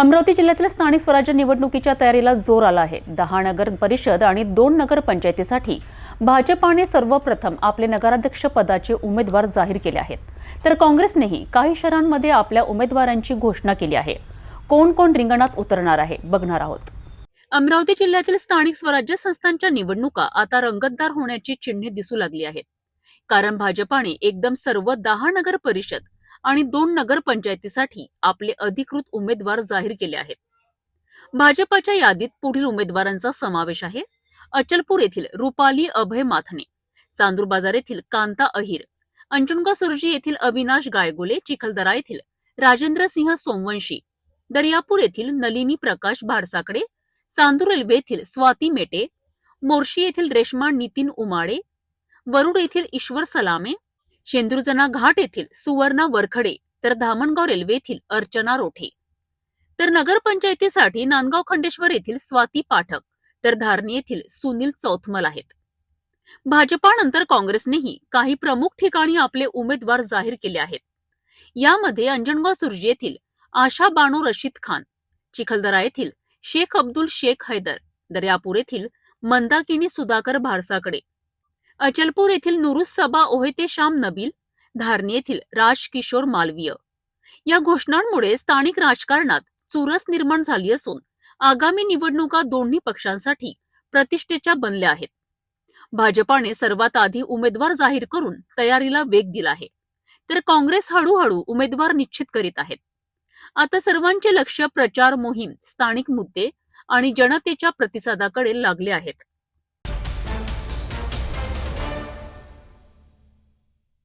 अमरावती जिल्ह्यातील स्थानिक स्वराज्य निवडणुकीच्या तयारीला जोर आला आहे. दहा नगर परिषद आणि दोन नगर पंचायतीसाठी भाजपाने सर्वप्रथम आपले नगराध्यक्ष पदाचे उमेदवार जाहीर केले आहेत. तर काँग्रेसनेही काही शहरांमध्ये आपल्या उमेदवारांची घोषणा केली आहे. कोण कोण रिंगणात उतरणार आहे बघणार आहोत. अमरावती जिल्ह्यातील स्थानिक स्वराज्य संस्थांच्या निवडणुका आता रंगतदार होण्याची चिन्हे दिसू लागली आहेत. कारण भाजपाने एकदम सर्व दहा नगर परिषद आणि दोन नगरपंचायतीसाठी आपले अधिकृत उमेदवार जाहीर केले आहेत. भाजपाच्या यादीत पुढील उमेदवारांचा समावेश आहे. अचलपूर येथील रुपाली अभय माथणे चांदूर बाजार येथील कांता अहिर अंजनगाव सुरजी येथील अविनाश गायगोले चिखलदरा येथील राजेंद्र सिंह सोमवंशी दर्यापूर येथील नलिनी प्रकाश भारसाकडे चांदूर रेल्वे येथील स्वाती मेटे मोर्शी येथील रेश्मा नितीन उमाडे वरुड येथील ईश्वर सलामे शेंदुरजना घाट येथील सुवर्णा वरखडे तर धामणगाव रेल्वे येथील अर्चना रोठे. तर नगरपंचायतीसाठी नांदगाव खंडेश्वर येथील स्वाती पाठक तर धारणी येथील सुनील चौथमल आहेत. भाजपानंतर काँग्रेसनेही काही प्रमुख ठिकाणी आपले उमेदवार जाहीर केले आहेत. यामध्ये अंजनगाव सुर्जी येथील आशा बानो रशीद खान चिखलदरा येथील शेख अब्दुल शेख हैदर दर्यापूर येथील मंदाकिनी सुधाकर भारसाकडे अचलपूर येथील नुरुस सबा ओहेते श्याम नबील धारणी येथील राज किशोर मालवीय. या घोषणांमुळे स्थानिक राजकारणात चुरस निर्माण झाली असून आगामी निवडणुका दोन्ही पक्षांसाठी प्रतिष्ठेच्या बनल्या आहेत. भाजपाने सर्वात आधी उमेदवार जाहीर करून तयारीला वेग दिला आहे. तर काँग्रेस हळूहळू उमेदवार निश्चित करीत आहेत. आता सर्वांचे लक्ष प्रचार मोहीम स्थानिक मुद्दे आणि जनतेच्या प्रतिसादाकडे लागले आहेत.